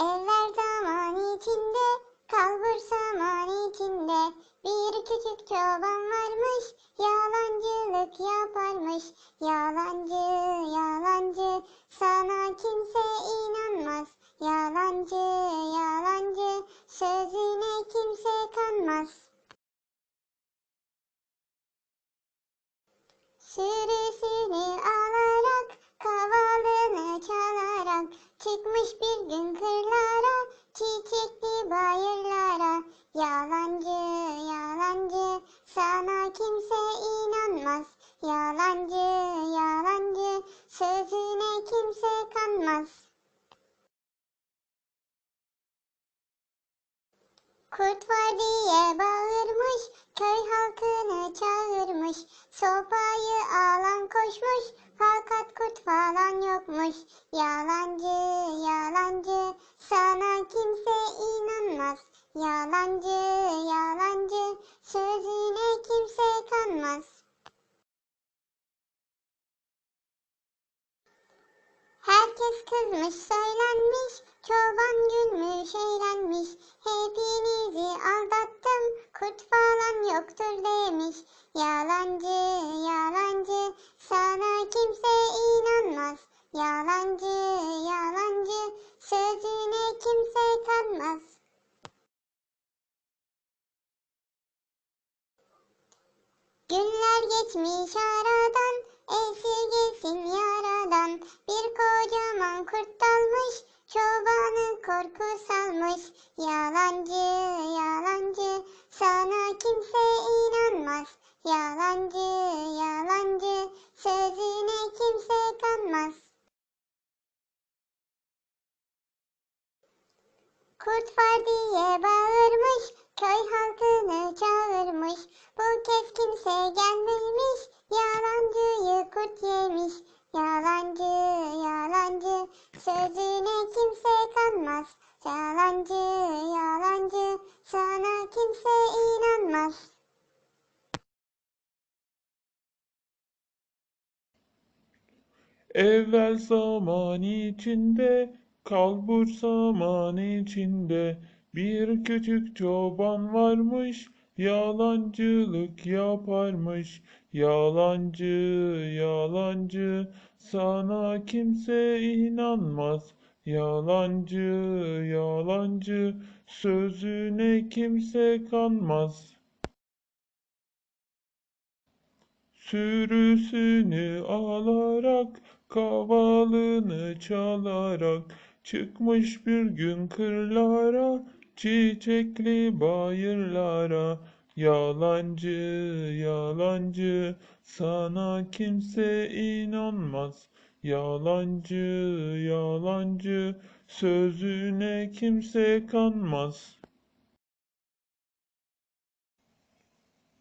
Evvel zaman içinde, kalbur zaman içinde bir küçük çoban varmış, yalancılık yaparmış. Yalancı, yalancı, sana kimse inanmaz. Yalancı, yalancı, sözüne kimse kanmaz. Sürüsünü alarak, kavalını çalarak, çıkmış bir gün Yalancı, yalancı, sana kimse inanmaz. Yalancı, yalancı, sözüne kimse kanmaz. Kurt var diye bağırmış, köy halkını çağırmış. Sopayı alan koşmuş, fakat kurt falan yokmuş. Günler geçmiş aradan, esirgesin yaradan. Bir kocaman kurt dalmış, çobanı korku salmış. Yalancı, yalancı, sana kimse inanmaz. Yalancı, yalancı, sözüne kimse kanmaz. Kurt var diye bağırmış, köy halkını çağırmış. Bu kez kimse gelmemiş, yalancıyı kurt yemiş. Yalancı, yalancı, sözüne kimse kanmaz. Yalancı, yalancı, sana kimse inanmaz. Evvel zaman içinde, kalbur zaman içinde bir küçük çoban varmış, yalancılık yaparmış. Yalancı, yalancı, sana kimse inanmaz. Yalancı, yalancı, sözüne kimse kanmaz. Sürüsünü alarak, kavalını çalarak, çıkmış bir gün kırlara, çiçekli bayırlara. Yalancı, yalancı, sana kimse inanmaz. Yalancı, yalancı, sözüne kimse kanmaz.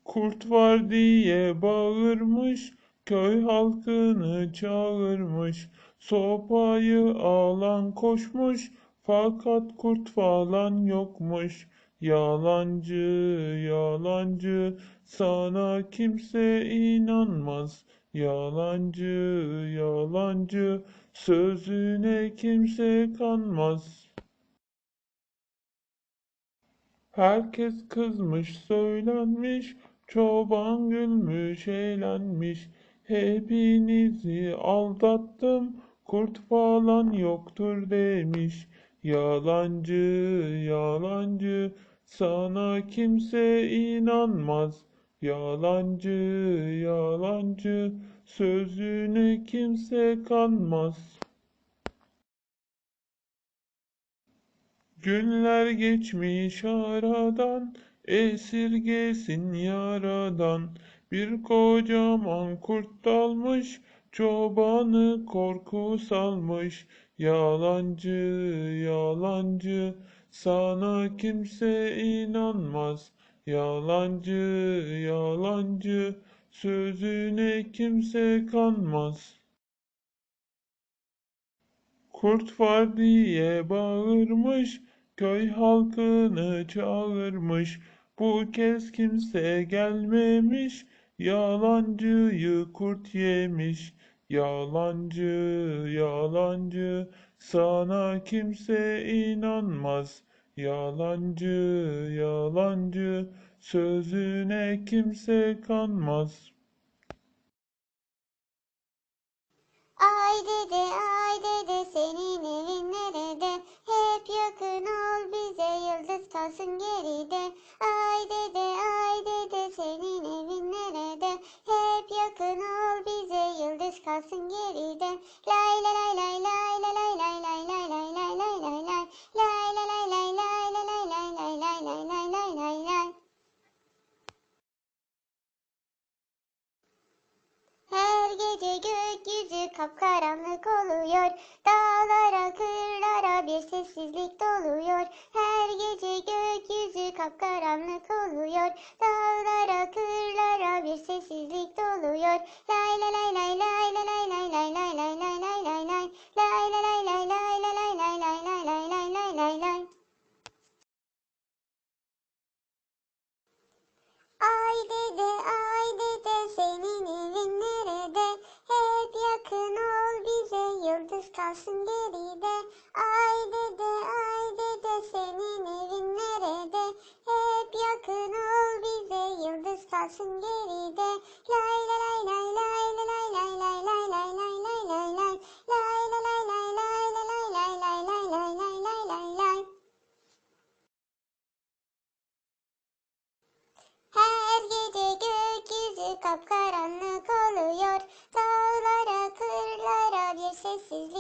Kurt var diye bağırmış, köy halkını çağırmış. Sopayı alan koşmuş, fakat kurt falan yokmuş. Yalancı, yalancı, sana kimse inanmaz. Yalancı, yalancı, sözüne kimse kanmaz. Herkes kızmış, söylenmiş, çoban gülmüş, eğlenmiş. Hepinizi aldattım, kurt falan yoktur demiş. Yalancı, yalancı, sana kimse inanmaz. Yalancı, yalancı, sözüne kimse kanmaz. Günler geçmiş aradan, esirgesin yaradan. Bir kocaman kurt dalmış, çobanı korku salmış. Yalancı, yalancı, sana kimse inanmaz. Yalancı, yalancı, sözüne kimse kanmaz. Kurt var diye bağırmış, köy halkını çağırmış. Bu kez kimse gelmemiş, yalancıyı kurt yemiş. Yalancı, yalancı, Sana kimse inanmaz. Yalancı, yalancı, sözüne kimse kanmaz. Ay dede ay dede senin evin nerede? Hep yakın ol bize yıldız kalsın geride. Ay dede ay dede gece gökyüzü kapkaranlık oluyor. Dağlara, kırlara bir sessizlik doluyor. Her gece gökyüzü kapkaranlık oluyor. Dağlara, kırlara bir sessizlik doluyor. Kapkaranlık oluyor. Dağlara, kırlara bir sessizlik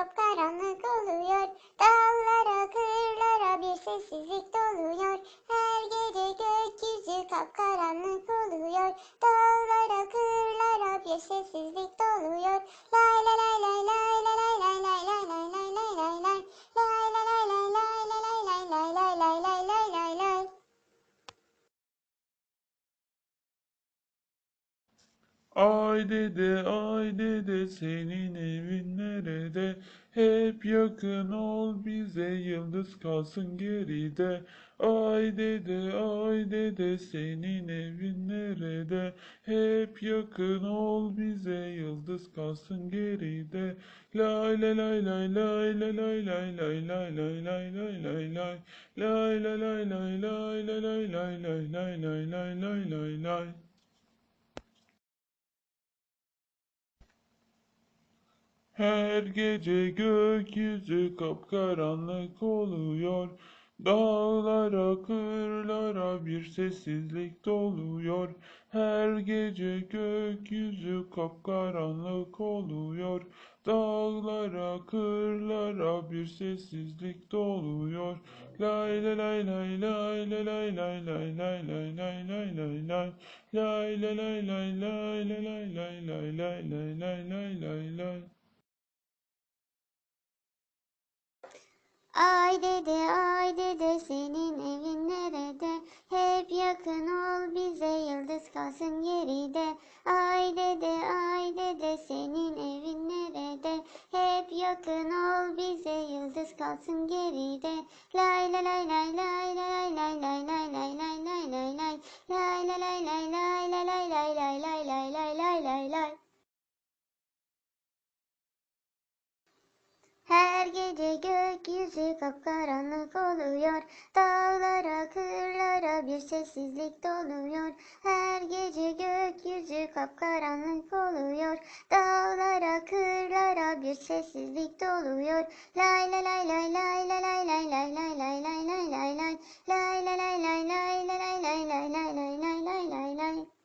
kapkaranlık oluyor. Dağlara, kırlara bir sessizlik doluyor. Her gece gökyüzü kapkaranlık oluyor. Dağlara, kırlara bir sessizlik doluyor. Lay lay lay lay lay Ay dede ay dede senin evin nerede? Hep yakın ol bize yıldız kalsın geride. Ay dede ay dede senin evin nerede? Hep yakın ol bize yıldız kalsın geride. Lay lay lay lay lay lay lay lay lay lay lay lay lay lay lay. Lay lay lay lay lay lay lay lay lay lay lay lay lay lay lay. Her gece gökyüzü kapkaranlık oluyor. Dağlara, kırlara bir sessizlik doluyor. Her gece gökyüzü kapkaranlık oluyor. Dağlara, kırlara bir sessizlik doluyor. Lay lay lay lay lay lay lay lay lay lay lay lay lay lay lay. Lay lay lay lay lay lay lay lay lay lay lay lay Ay dede ay dede senin evin nerede? Hep yakın ol bize yıldız kalsın geride. Ay dede ay dede senin evin nerede? Hep yakın ol bize yıldız kalsın geride. Lay lay lay lay lay lay lay lay lay lay lay lay lay lay. Lay lay lay lay lay lay lay lay lay lay lay lay Her gece gökyüzü kapkaranlık oluyor. Dağlara, kırlara bir sessizlik doluyor. Her gece gökyüzü kapkaranlık oluyor. Dağlara, kırlara bir sessizlik doluyor. Lay lay lay lay lay lay lay lay lay lay lay lay lay lay lay. Lay lay lay lay lay lay lay lay lay lay lay.